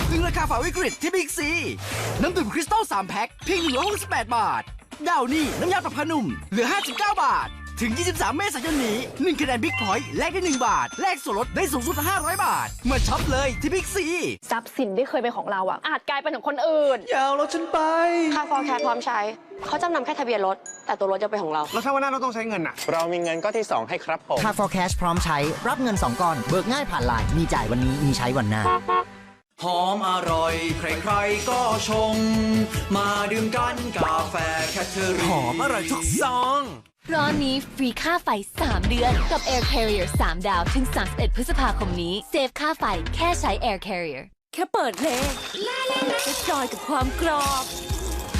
ำตึงราคาฝ่าวิกฤตที่บิ๊กซี น้ำดื่มคริสตัล3แพ็คเพียง168 บาท ดาวนี่น้ำยาปรับผ้านุ่ม เหลือ 59 บาท ถึง 23 เมษายนนี้ 1คะแนนบิ๊กพอยต์แลกได้ 1 บาท แลกส่วนลดได้สูงสุด 500 บาท มาช็อปเลยที่บิ๊กซี ทรัพย์สินที่เคยเป็นของเราอะอาจกลายเป็นของคนอื่น อย่าเอารถฉันไป ค่าฟอร์แคร์พร้อมใช้ เขาจำนำแค่ทะเบียนรถ แต่ตัวรถจะเป็นของเรา แล้วถ้าวันหน้าเราต้องใช้เงินอะเรามีเงินก็ที่ 2 ให้ครับผม ค่า for cash พร้อมใช้ รับเงิน 2 ก้อน เบิกง่ายผ่านไลน์มีจ่ายวันนี้ มีใช้วันหน้า หอมอร่อยใครๆก็ชง มาดื่มกันกาแฟแคทเธอรี่หอมอร่อยทุกซอง ร้อนนี้ฟรีค่าไฟ 3 เดือนกับ Air Carrier 3 ดาว ถึง 31 พฤษภาคมนี้ เซฟค่าไฟแค่ใช้ Air Carrier แค่เปิดเพลงจะจอยกับความกรอบ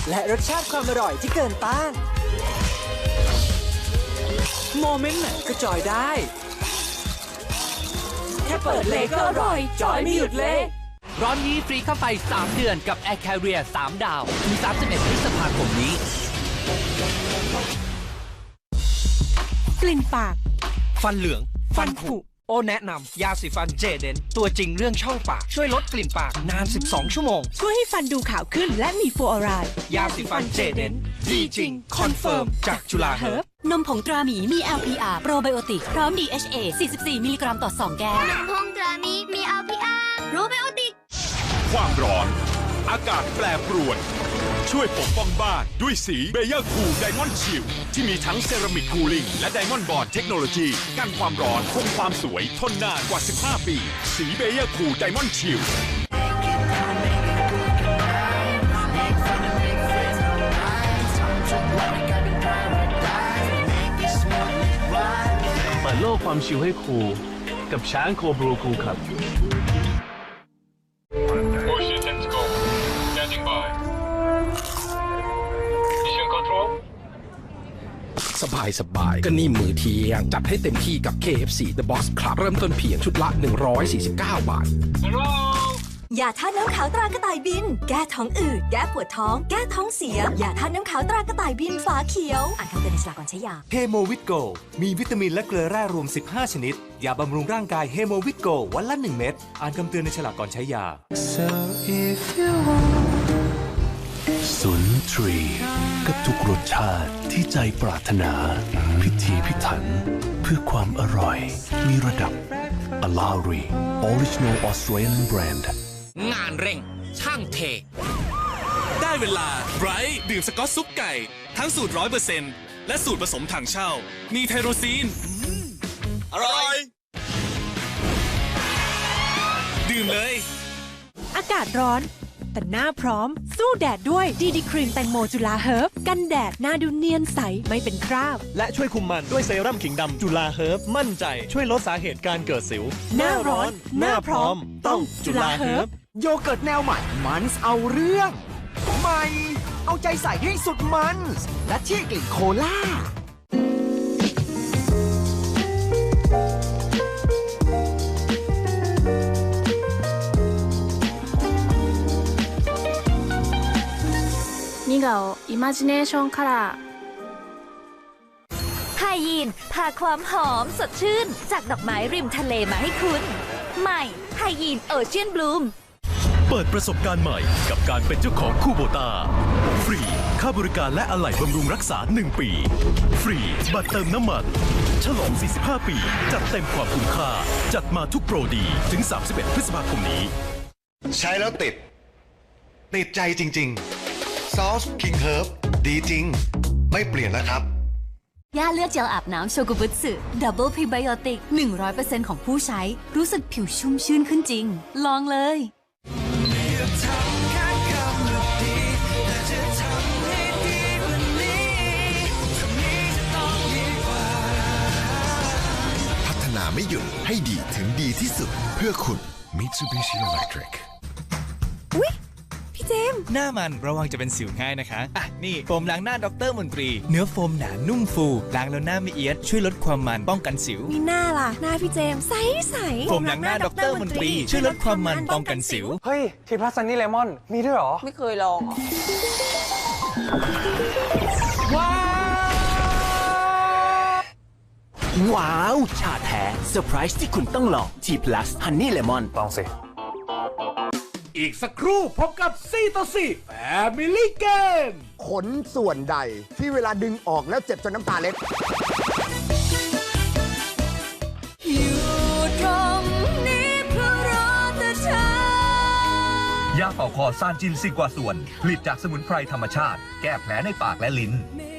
และรสชาติความอร่อยที่เกินต้าน โมเมนต์ไหนก็จอยได้ แค่เปิดเลยก็อร่อย จอยไม่หยุดเลย ร้อนนี้ฟรีค่าไฟ 3 เดือนกับ Air Carrier 3 ดาว ถึง 31พฤษภาคมนี้ กลิ่นปาก ฟันเหลือง ฟันผุ โอแนะนำยาสีฟันเจเดน ตัวจริงเรื่องช่องปาก ช่วยลดกลิ่นปากนาน 12 ชั่วโมง ช่วยให้ฟันดูขาวขึ้นและมีฟลูออไรด์ยาสีฟันเจเดนดีจริง คอนเฟิร์ม จากจุฬาเฮิร์บนมผงตราหมีมี LPR โปรไบโอติก พร้อม DHA 44 มิลลิกรัมต่อ 2 แก้วพงตรามีมี LPR รู้ไหมโอติก ความร้อน อากาศแปรปรวน ช่วยปกป้องบ้านด้วยสีเบเยอร์คูลไดมอนด์ชิลที่มีทั้งเซรามิกคูลิ่งและไดมอนด์บอร์ดเทคโนโลยีกันความร้อนคงความสวยทนนานกว่า 15 ปี สีเบเยอร์คูลไดมอนด์ชิลเปิดโลกความชิลให้ครูกับช้างโคบรูคูครับ สบายสบายก็นี่มือเที่ยง จัดให้เต็มที่กับ KFC The Boss Club เริ่มต้นเพียงชุดละ 149 บาทอย่าท่าตุน้ำขาวตรากระต่ายบิน แก้ท้องอืด แก้ปวดท้อง แก้ท้องเสียอย่าท่าตุน้ำขาวตรากระต่ายบินฝาเขียว อ่านคำเตือนในฉลากก่อนใช้ยาเฮโมวิตโก มีวิตามินและเกลือแร่รวม 15 ชนิด ยาบำรุงร่างกายเฮโมวิตโกวันละ 1 เม็ด อ่านคำเตือนในฉลากก่อนใช้ยา สุนทรี กับทุกรสชาติที่ใจปรารถนา พิธีพิถัน เพื่อความอร่อย มีระดับ a l a r i Original Australian Brand งานเร่ง ช่างเท ได้เวลาไบรท์ดื่มสกอตซุปไก่ ทั้งสูตร100%และสูตรผสมถังเช่า มีไทโรซีน อร่อย ดื่มเลย อากาศร้อน แต่หน้าพร้อม สู้แดดด้วยดีดีครีมแตงโมจุฬาเฮิร์บกันแดดหน้าดูเนียนใสไม่เป็นคราบ และช่วยคุมมันด้วยเซรั่มขิงดำจุฬาเฮิร์บมั่นใจช่วยลดสาเหตุการเกิดสิว หน้าร้อน หน้าพร้อม ต้องจุฬาเฮิร์บโยเกิร์ตแนวใหม่มันส์เอาเรื่องใหม่เอาใจใส่ให้สุดมันและที่กลิ่นโคล่า นี่เรา Imagination カラーไฮยีนพาความหอมสดชื่น จากดอกไม้ริมทะเลมาให้คุณ ใหม่ไฮยีนโอเชียนบลูม เปิดประสบการณ์ใหม่กับการเป็นเจ้าของคูโบตา ฟรี ค่าบริการและอะไหล่บำรุงรักษา 1 ปี ฟรี บัตรเติมน้ำมัน ฉลอง 45 ปี จัดเต็มความคุ้มค่า จัดมาทุกโปรดีถึง 31 พฤษภาคมนี้ ใช้แล้วติด ติดใจจริง ๆ ซอสคิงเฮิร์บดีจริง ไม่เปลี่ยนแล้วครับ ย่าเลือกเจลอาบน้ำโชกุบุตสึดับเบิลพรีไบโอติก 100%ของผู้ใช้รู้สึกผิวชุ่มชื่นขึ้นจริง ลองเลยพัฒนาไม่หยุดให้ดีถึงดีที่สุดเพื่อคุณ Mitsubishi Electric พี่เจม หน้ามันระวังจะเป็นสิวง่ายนะคะ อะ นี่โฟมล้างหน้าดรมนตรี เนื้อโฟมหนานุ่มฟูล้างแล้วหน้าไม่เอียด ช่วยลดความมันป้องกันสิว มีหน้าล่ะ หน้าพี่เจมใสใสโฟมล้างหน้าดรมนตรี ช่วยลดความมันป้องกันสิว เฮ้ย ทีพลัสซันนี่เลมอน มีด้วยเหรอ ไม่เคยลองอะว้าว ชาแท้เซอร์ไพรส์ที่คุณต้องลอง T plus Honey Lemon ลองสิ อีกสักครู่พบกับ4ต่อ4 Family Game ขนส่วนใดที่เวลาดึงออกแล้วเจ็บจนน้ำตาเล็ดอยู่ตรงนี้เพื่อรอแต่เธอยาเป่าคอซานจินซีกว่าส่วน ผลิตจากสมุนไพรธรรมชาติ แก้แผลในปากและลิ้นไม่